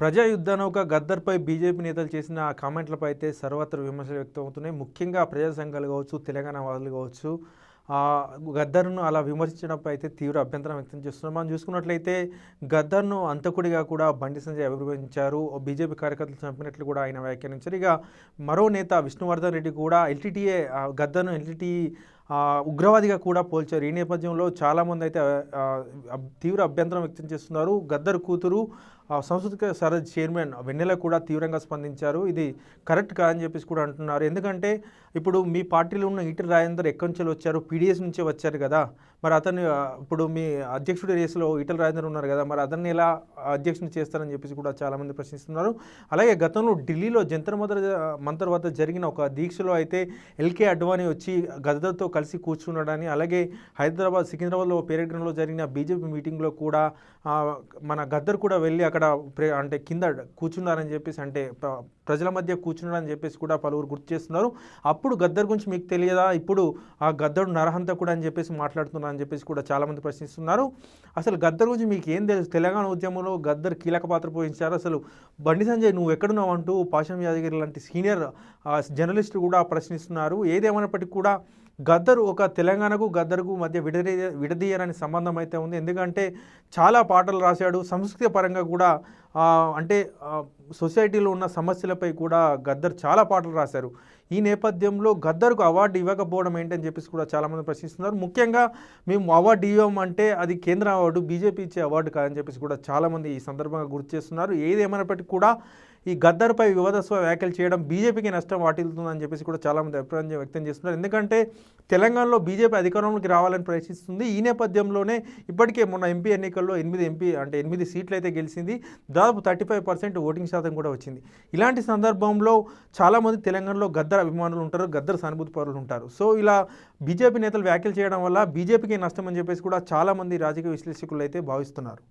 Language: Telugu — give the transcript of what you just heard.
ప్రజా యుద్ధనౌక గద్దర్పై బీజేపీ నేతలు చేసిన కామెంట్లపై అయితే సర్వత్ర విమర్శలు వ్యక్తమవుతున్నాయి ముఖ్యంగా ప్రజా సంఘాలు కావచ్చు తెలంగాణ వాళ్ళు కావచ్చు గద్దర్ను అలా విమర్శించడంపై అయితే తీవ్ర అభ్యంతరం వ్యక్తం చేస్తున్నారు. మనం చూసుకున్నట్లయితే గద్దర్ను అంతకుడిగా కూడా బండి సంజయ్ అభివర్ణించారు. ఓ బీజేపీ కార్యకర్తలు చంపినట్లు కూడా ఆయన వ్యాఖ్యానించారు. ఇక మరో నేత విష్ణువర్ధన్ రెడ్డి కూడా ఎల్టీటీఏ గద్దర్ను ఎల్టీటీ ఉగ్రవాదిగా కూడా పోల్చారు. ఈ నేపథ్యంలో చాలామంది అయితే తీవ్ర అభ్యంతరం వ్యక్తం చేస్తున్నారు. గద్దర్ కూతురు సంస్కృతిక సాంస్కృతిక సరజ్ చైర్మన్ వెన్నెల కూడా తీవ్రంగా స్పందించారు. ఇది కరెక్ట్ కాదని చెప్పేసి కూడా అంటున్నారు. ఎందుకంటే ఇప్పుడు మీ పార్టీలో ఉన్న ఈటల రాజేందర్ ఎక్కడి నుంచి వచ్చారు? పీడిఎస్ నుంచే వచ్చారు కదా. మరి అతను ఇప్పుడు మీ అధ్యక్షుడి రేసులో ఈటల రాజేందర్ ఉన్నారు కదా. మరి అతన్ని ఎలా అధ్యక్షుని చేస్తారని చెప్పేసి కూడా చాలామంది ప్రశ్నిస్తున్నారు. అలాగే గతంలో ఢిల్లీలో జంతర్ మంతర్ మంతర్ వద్ద జరిగిన ఒక దీక్షలో అయితే ఎల్కే అడ్వాణి వచ్చి గద్దర్తో కలిసి కూర్చున్నాడని అలాగే హైదరాబాద్ సికింద్రాబాద్లో పేరెగ్రంలో జరిగిన బీజేపీ మీటింగ్లో కూడా మన గద్దర్ కూడా వెళ్ళి అక్కడ ప్రే- అంటే కింద కూర్చున్నారని చెప్పేసి అంటే ప్రజల మధ్య కూర్చున్నాడని చెప్పేసి కూడా పలువురు గుర్తు చేస్తున్నారు. అప్పుడు గద్దర్ గురించి మీకు తెలియదా? ఇప్పుడు ఆ గద్దరు నరహంతకుడు అని చెప్పేసి మాట్లాడుతున్నారని చెప్పేసి కూడా చాలామంది ప్రశ్నిస్తున్నారు. అసలు గద్దర్ గురించి మీకు ఏం తెలుసు? తెలంగాణ ఉద్యమంలో గద్దర్ కీలక పాత్ర పోషించారు. అసలు బండి సంజయ్ నువ్వు ఎక్కడున్నావు అంటూ పాషం యాదగిరి లాంటి సీనియర్ జర్నలిస్టులు కూడా ప్రశ్నిస్తున్నారు. ఏదేమైనప్పటికీ కూడా గద్దరు ఒక తెలంగాణకు గద్దరుకు మధ్య విడదీ విడదీయరని సంబంధం అయితే ఉంది. ఎందుకంటే చాలా పాటలు రాశాడు. సంస్కృతి పరంగా కూడా అంటే సొసైటీలో ఉన్న సమస్యలపై కూడా గద్దర్ చాలా పాటలు రాశారు. ఈ నేపథ్యంలో గద్దర్కు అవార్డు ఇవ్వకపోవడం ఏంటని చెప్పేసి కూడా చాలామంది ప్రశ్నిస్తున్నారు. ముఖ్యంగా మేము అవార్డు ఇవ్వమంటే అది కేంద్ర అవార్డు బీజేపీ ఇచ్చే అవార్డు కాదని చెప్పేసి కూడా చాలామంది ఈ సందర్భంగా గుర్తు చేస్తున్నారు. ఏదేమైనప్పటికీ కూడా ఈ గద్దర్పై వివాదస్వ వ్యాఖ్యలు చేయడం బీజేపీకి నష్టం వాటిల్తుందని చెప్పేసి కూడా చాలామంది అభిప్రాయం వ్యక్తం చేస్తున్నారు. ఎందుకంటే తెలంగాణలో బీజేపీ అధికారంలోకి రావాలని ప్రయత్నిస్తుంది. ఈ నేపథ్యంలోనే ఇప్పటికే మొన్న ఎంపీ ఎన్నికల్లో ఎనిమిది ఎంపీ అంటే ఎనిమిది సీట్లు అయితే గెలిచింది. దాదాపు థర్టీ ఫైవ్ పర్సెంట్ ఓటింగ్ శాతం కూడా వచ్చింది. ఇలాంటి సందర్భంలో చాలామంది తెలంగాణలో గద్దర్ గద్దర్ అభిమానులు ఉంటారు గద్దర్ సానుభూతి పౌరులు ఉంటారు. సో ఇలా బీజేపీ నేతలు వ్యాఖ్యలు చేయడం వల్ల బీజేపీకి నష్టం అని చెప్పేసి కూడా చాలామంది రాజకీయ విశ్లేషకులు అయితే భావిస్తున్నారు.